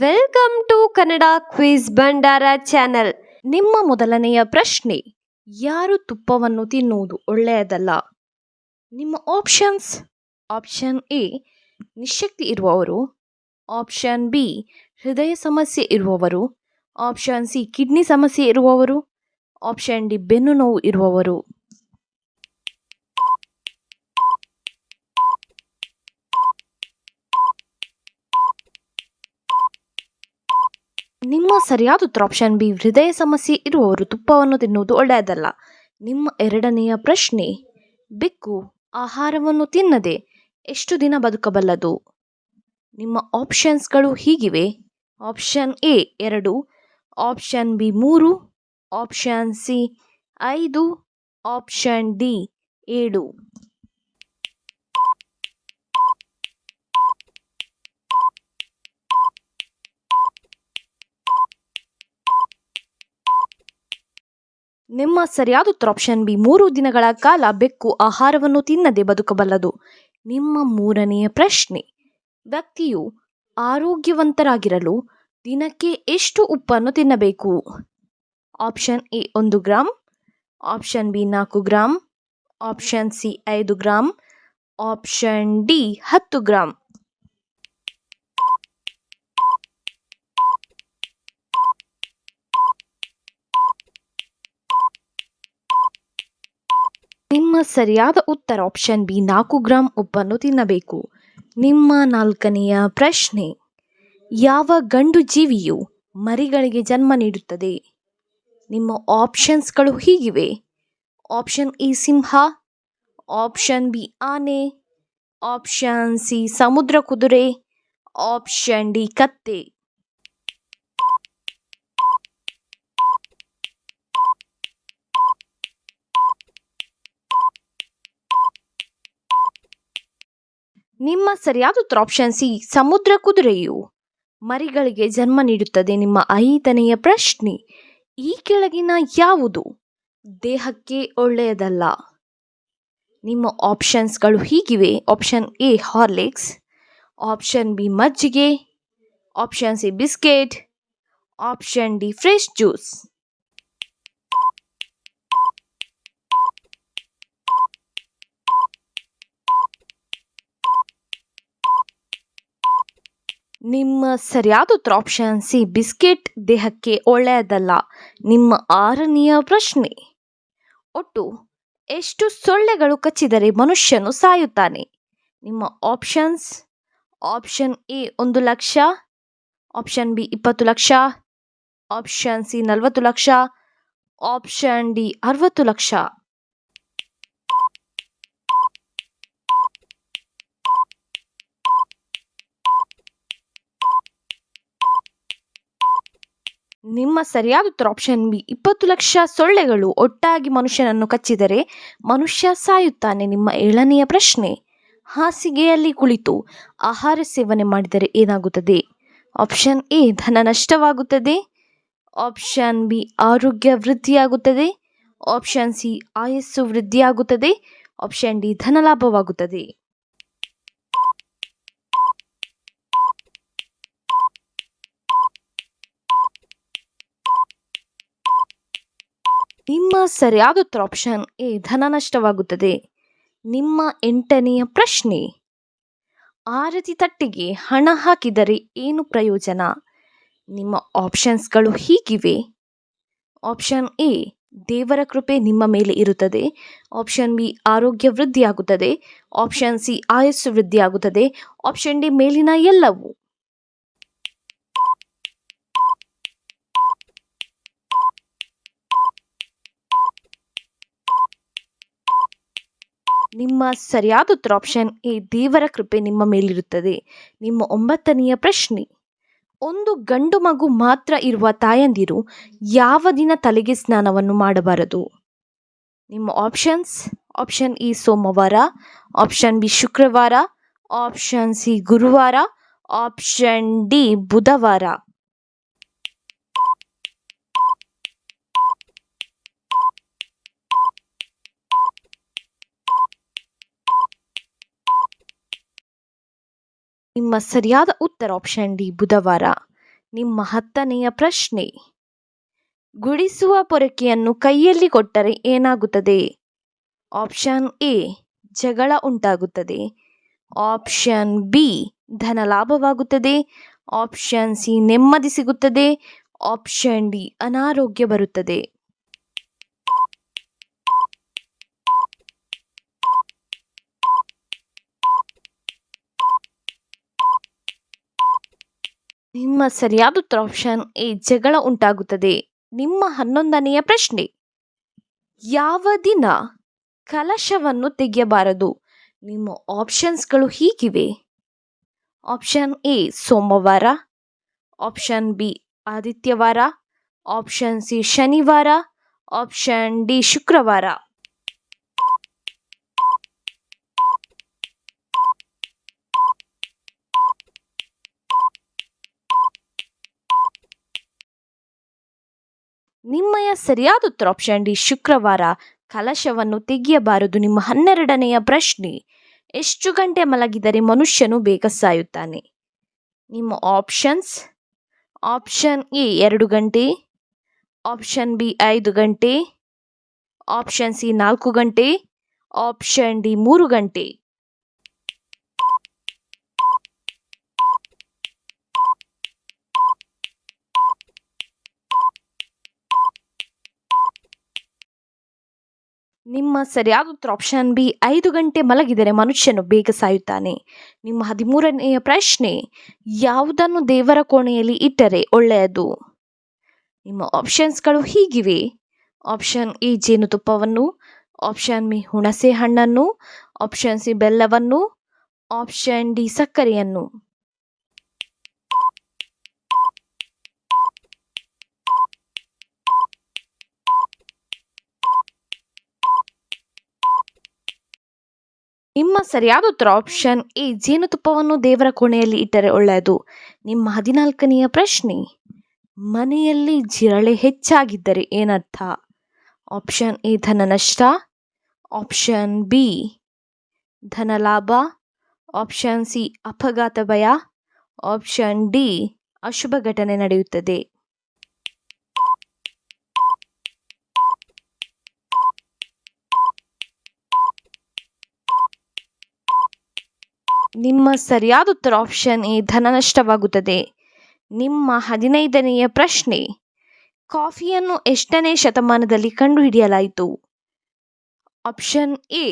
Welcome to Kannada quiz ಭಂಡಾರ channel ನಿಮ್ಮ ಮೊದಲನೆಯ ಪ್ರಶ್ನೆ, ಯಾರು ತುಪ್ಪವನ್ನು ತಿನ್ನುವುದು ಒಳ್ಳೆಯದಲ್ಲ? ನಿಮ್ಮ ಆಪ್ಷನ್ಸ್ ಆಪ್ಷನ್ ಎ ನಿಶಕ್ತಿ ಇರುವವರು. ಆಪ್ಷನ್ ಬಿ ಹೃದಯ ಸಮಸ್ಯೆ ಇರುವವರು. ಆಪ್ಷನ್ ಸಿ ಕಿಡ್ನಿ ಸಮಸ್ಯೆ ಇರುವವರು. ಆಪ್ಷನ್ ಡಿ ಬೆನ್ನು ನೋವು ಇರುವವರು. ನಿಮ್ಮ ಸರಿಯಾದ ಉತ್ತರ ಆಪ್ಷನ್ ಬಿ ಹೃದಯ ಸಮಸ್ಯೆ ಇರುವವರು ತುಪ್ಪವನ್ನು ತಿನ್ನುವುದು ಒಳ್ಳೆಯದಲ್ಲ. ನಿಮ್ಮ ಎರಡನೆಯ ಪ್ರಶ್ನೆ, ಬೆಕ್ಕು ಆಹಾರವನ್ನು ತಿನ್ನದೆ ಎಷ್ಟು ದಿನ ಬದುಕಬಲ್ಲದು? ನಿಮ್ಮ ಆಪ್ಷನ್ಸ್ಗಳು ಹೀಗಿವೆ. ಆಪ್ಷನ್ ಎ ಎರಡು. ಆಪ್ಷನ್ ಬಿ ಮೂರು. ಆಪ್ಷನ್ ಸಿ ಐದು. ಆಪ್ಷನ್ ಡಿ ಏಳು. ನಿಮ್ಮ ಸರಿಯಾದ ಉತ್ತರ ಆಪ್ಷನ್ ಬಿ ಮೂರು ದಿನಗಳ ಕಾಲ ಬೆಕ್ಕು ಆಹಾರವನ್ನು ತಿನ್ನದೆ ಬದುಕಬಲ್ಲದು. ನಿಮ್ಮ ಮೂರನೆಯ ಪ್ರಶ್ನೆ, ವ್ಯಕ್ತಿಯು ಆರೋಗ್ಯವಂತರಾಗಿರಲು ದಿನಕ್ಕೆ ಎಷ್ಟು ಉಪ್ಪನ್ನು ತಿನ್ನಬೇಕು? ಆಪ್ಷನ್ ಎ ಒಂದು ಗ್ರಾಮ್ ಆಪ್ಷನ್ ಬಿ ನಾಲ್ಕು ಗ್ರಾಮ್ ಆಪ್ಷನ್ ಸಿ ಐದು ಗ್ರಾಮ್ ಆಪ್ಷನ್ ಡಿ ಹತ್ತು ಗ್ರಾಮ್ ಸರಿಯಾದ ಉತ್ತರ ಆಪ್ಷನ್ ಬಿ ನಾಲ್ಕು ಗ್ರಾಂ ಉಪ್ಪನ್ನು ತಿನ್ನಬೇಕು. ನಿಮ್ಮ ನಾಲ್ಕನೆಯ ಪ್ರಶ್ನೆ, ಯಾವ ಗಂಡು ಜೀವಿಯು ಮರಿಗಳಿಗೆ ಜನ್ಮ ನೀಡುತ್ತದೆ? ನಿಮ್ಮ ಆಪ್ಷನ್ಸ್ಗಳು ಹೀಗಿವೆ. ಆಪ್ಷನ್ ಇ ಸಿಂಹ ಆಪ್ಷನ್ ಬಿ ಆನೆ ಆಪ್ಷನ್ ಸಿ ಸಮುದ್ರ ಕುದುರೆ ಆಪ್ಷನ್ ಡಿ ಕತ್ತೆ. ನಿಮ್ಮ ಸರಿಯಾದ ಉತ್ತರ ಆಪ್ಷನ್ ಸಿ ಸಮುದ್ರ ಕುದುರೆಯು ಮರಿಗಳಿಗೆ ಜನ್ಮ ನೀಡುತ್ತದೆ. ನಿಮ್ಮ ಐದನೆಯ ಪ್ರಶ್ನೆ, ಈ ಕೆಳಗಿನ ಯಾವುದು? ದೇಹಕ್ಕೆ ಒಳ್ಳೆಯದಲ್ಲ. ನಿಮ್ಮ ಆಪ್ಷನ್ಸ್ಗಳು ಹೀಗಿವೆ. Option A Horlicks option B ಮಜ್ಜಿಗೆ. Option C biscuit option D fresh juice ನಿಮ್ಮ ಸರಿಯಾದ ಉತ್ತರ ಆಪ್ಷನ್ ಸಿ ಬಿಸ್ಕೆಟ್ ದೇಹಕ್ಕೆ ಒಳ್ಳೆಯದಲ್ಲ. ನಿಮ್ಮ ಆರನೆಯ ಪ್ರಶ್ನೆ. ಒಟ್ಟು ಎಷ್ಟು ಸೊಳ್ಳೆಗಳು ಕಚ್ಚಿದರೆ ಮನುಷ್ಯನು ಸಾಯುತ್ತಾನೆ? ನಿಮ್ಮ ಆಪ್ಷನ್ಸ್ ಆಪ್ಷನ್ ಎ ಒಂದು ಲಕ್ಷ ಆಪ್ಷನ್ ಬಿ ಇಪ್ಪತ್ತು ಲಕ್ಷ ಆಪ್ಷನ್ ಸಿ ನಲವತ್ತು ಲಕ್ಷ ಆಪ್ಷನ್ ಡಿ ಅರವತ್ತು ಲಕ್ಷ. ನಿಮ್ಮ ಸರಿಯಾದ ಉತ್ತರ ಆಪ್ಷನ್ ಬಿ ಇಪ್ಪತ್ತು ಲಕ್ಷ ಸೊಳ್ಳೆಗಳು ಒಟ್ಟಾಗಿ ಮನುಷ್ಯನನ್ನು ಕಚ್ಚಿದರೆ ಮನುಷ್ಯ ಸಾಯುತ್ತಾನೆ ನಿಮ್ಮ ಏಳನೆಯ ಪ್ರಶ್ನೆ. ಹಾಸಿಗೆಯಲ್ಲಿ ಕುಳಿತು ಆಹಾರ ಸೇವನೆ ಮಾಡಿದರೆ ಏನಾಗುತ್ತದೆ? ಆಪ್ಷನ್ ಎ ಧನ ನಷ್ಟವಾಗುತ್ತದೆ. ಆಪ್ಷನ್ ಬಿ ಆರೋಗ್ಯ ವೃದ್ಧಿಯಾಗುತ್ತದೆ. ಆಪ್ಷನ್ ಸಿ ಆಯಸ್ಸು ವೃದ್ಧಿಯಾಗುತ್ತದೆ. ಆಪ್ಷನ್ ಡಿ ಧನಲಾಭವಾಗುತ್ತದೆ ನಿಮ್ಮ ಸರಿಯಾದ ಉತ್ತರ ಆಪ್ಷನ್ ಎ ಧನ ನಷ್ಟವಾಗುತ್ತದೆ ನಿಮ್ಮ ಎಂಟನೆಯ ಪ್ರಶ್ನೆ. ಆರತಿ ತಟ್ಟಿಗೆ ಹಣ ಹಾಕಿದರೆ ಏನು ಪ್ರಯೋಜನ? ನಿಮ್ಮ ಆಪ್ಷನ್ಸ್ಗಳು ಹೀಗಿವೆ. ಆಪ್ಷನ್ ಎ, ದೇವರ ಕೃಪೆ ನಿಮ್ಮ ಮೇಲೆ ಇರುತ್ತದೆ. ಆಪ್ಷನ್ ಬಿ, ಆರೋಗ್ಯ ವೃದ್ಧಿಯಾಗುತ್ತದೆ. ಆಪ್ಷನ್ ಸಿ, ಆಯಸ್ಸು ವೃದ್ಧಿಯಾಗುತ್ತದೆ. ಆಪ್ಷನ್ ಡಿ, ಮೇಲಿನ ಎಲ್ಲವೂ. ನಿಮ್ಮ ಸರಿಯಾದ ಉತ್ತರ ಆಪ್ಷನ್ ಎ ದೇವರ ಕೃಪೆ ನಿಮ್ಮ ಮೇಲಿರುತ್ತದೆ. ನಿಮ್ಮ ಒಂಬತ್ತನೆಯ ಪ್ರಶ್ನೆ. ಒಂದು ಗಂಡು ಮಗು ಮಾತ್ರ ಇರುವ ತಾಯಂದಿರು ಯಾವ ದಿನ ತಲೆಗೆ ಸ್ನಾನವನ್ನು ಮಾಡಬಾರದು? ನಿಮ್ಮ ಆಪ್ಷನ್ಸ್ ಆಪ್ಷನ್ ಇ ಸೋಮವಾರ. ಆಪ್ಷನ್ ಬಿ ಶುಕ್ರವಾರ. ಆಪ್ಷನ್ ಸಿ ಗುರುವಾರ. ಆಪ್ಷನ್ ಡಿ ಬುಧವಾರ. ನಿಮ್ಮ ಸರಿಯಾದ ಉತ್ತರ ಆಪ್ಷನ್ ಡಿ ಬುಧವಾರ. ನಿಮ್ಮ ಹತ್ತನೆಯ ಪ್ರಶ್ನೆ. ಗುಡಿಸುವ ಪೊರಕೆಯನ್ನು ಕೈಯಲ್ಲಿ ಕೊಟ್ಟರೆ ಏನಾಗುತ್ತದೆ? ಆಪ್ಷನ್ ಎ, ಜಗಳ ಉಂಟಾಗುತ್ತದೆ. ಆಪ್ಷನ್ ಬಿ, ಧನ ಲಾಭವಾಗುತ್ತದೆ. ಆಪ್ಷನ್ ಸಿ, ನೆಮ್ಮದಿ ಸಿಗುತ್ತದೆ. ಆಪ್ಷನ್ ಡಿ, ಅನಾರೋಗ್ಯ ಬರುತ್ತದೆ. ನಿಮ್ಮ ಸರಿಯಾದ ಉತ್ತರ ಆಪ್ಷನ್ ಎ ಜಗಳ ಉಂಟಾಗುತ್ತದೆ. ನಿಮ್ಮ ಹನ್ನೊಂದನೆಯ ಪ್ರಶ್ನೆ. ಯಾವ ದಿನ ಕಲಶವನ್ನು ತೆಗೆಯಬಾರದು? ನಿಮ್ಮ ಆಪ್ಷನ್ಸ್ಗಳು ಹೀಗಿವೆ. ಆಪ್ಷನ್ ಎ ಸೋಮವಾರ. ಆಪ್ಷನ್ ಬಿ ಆದಿತ್ಯವಾರ. ಆಪ್ಷನ್ ಸಿ ಶನಿವಾರ. ಆಪ್ಷನ್ ಡಿ ಶುಕ್ರವಾರ. ನಿಮ್ಮಯ ಸರಿಯಾದ ಉತ್ತರ ಆಪ್ಷನ್ ಡಿ ಶುಕ್ರವಾರ. ಕಲಶವನ್ನು ತೆಗೆಯಬಾರದು, ನಿಮ್ಮ ಹನ್ನೆರಡನೆಯ ಪ್ರಶ್ನೆ. ಎಷ್ಟು ಗಂಟೆ ಮಲಗಿದರೆ ಮನುಷ್ಯನು ಬೇಗ ಸಾಯುತ್ತಾನೆ? ನಿಮ್ಮ ಆಪ್ಷನ್ಸ್ ಆಪ್ಷನ್ ಎ ಎರಡು ಗಂಟೆ. ಆಪ್ಷನ್ ಬಿ ಐದು ಗಂಟೆ. ಆಪ್ಷನ್ ಸಿ ನಾಲ್ಕು ಗಂಟೆ. ಆಪ್ಷನ್ ಡಿ ಮೂರು ಗಂಟೆ. ನಿಮ್ಮ ಸರಿಯಾದ ಉತ್ತರ ಆಪ್ಷನ್ ಬಿ ಐದು ಗಂಟೆ ಮಲಗಿದರೆ ಮನುಷ್ಯನು ಬೇಗ ಸಾಯುತ್ತಾನೆ. ನಿಮ್ಮ ಹದಿಮೂರನೆಯ ಪ್ರಶ್ನೆ, ಯಾವುದನ್ನು ದೇವರ ಕೋಣೆಯಲ್ಲಿ ಇಟ್ಟರೆ ಒಳ್ಳೆಯದು? ನಿಮ್ಮ ಆಪ್ಷನ್ಸ್ಗಳು ಹೀಗಿವೆ. ಆಪ್ಷನ್ ಎ ಜೇನುತುಪ್ಪವನ್ನು ಆಪ್ಷನ್ ಬಿ ಹುಣಸೆ ಹಣ್ಣನ್ನು ಆಪ್ಷನ್ ಸಿ ಬೆಲ್ಲವನ್ನು ಆಪ್ಷನ್ ಡಿ ಸಕ್ಕರೆಯನ್ನು. ನಿಮ್ಮ ಸರಿಯಾದ ಉತ್ತರ ಆಪ್ಷನ್ ಎ ಜೇನುತುಪ್ಪವನ್ನು ದೇವರ ಕೋಣೆಯಲ್ಲಿ ಇಟ್ಟರೆ ಒಳ್ಳೆಯದು. ನಿಮ್ಮ ಹದಿನಾಲ್ಕನೆಯ ಪ್ರಶ್ನೆ, ಮನೆಯಲ್ಲಿ ಜಿರಳೆ ಹೆಚ್ಚಾಗಿದ್ದರೆ ಏನರ್ಥ? ಆಪ್ಷನ್ ಎ, ಧನ ನಷ್ಟ. ಆಪ್ಷನ್ ಬಿ, ಧನ ಲಾಭ. ಆಪ್ಷನ್ ಸಿ, ಅಪಘಾತ ಭಯ. ಆಪ್ಷನ್ ಡಿ, ಅಶುಭ ಘಟನೆ ನಡೆಯುತ್ತದೆ. ನಿಮ್ಮ ಸರಿಯಾದ ಉತ್ತರ ಆಪ್ಷನ್ ಎ ಧನ ನಷ್ಟವಾಗುತ್ತದೆ ನಿಮ್ಮ ಹದಿನೈದನೆಯ ಪ್ರಶ್ನೆ, ಕಾಫಿಯನ್ನು ಎಷ್ಟನೇ ಶತಮಾನದಲ್ಲಿ ಕಂಡುಹಿಡಿಯಲಾಯಿತು? ಆಪ್ಷನ್ ಎ,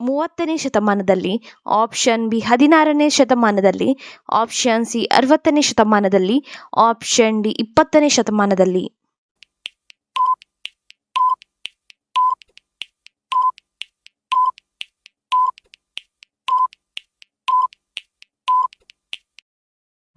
ಮೂವತ್ತನೇ ಶತಮಾನದಲ್ಲಿ. ಆಪ್ಷನ್ ಬಿ, ಹದಿನಾರನೇ ಶತಮಾನದಲ್ಲಿ. ಆಪ್ಷನ್ ಸಿ, ಅರವತ್ತನೇ ಶತಮಾನದಲ್ಲಿ. ಆಪ್ಷನ್ ಡಿ, ಇಪ್ಪತ್ತನೇ ಶತಮಾನದಲ್ಲಿ.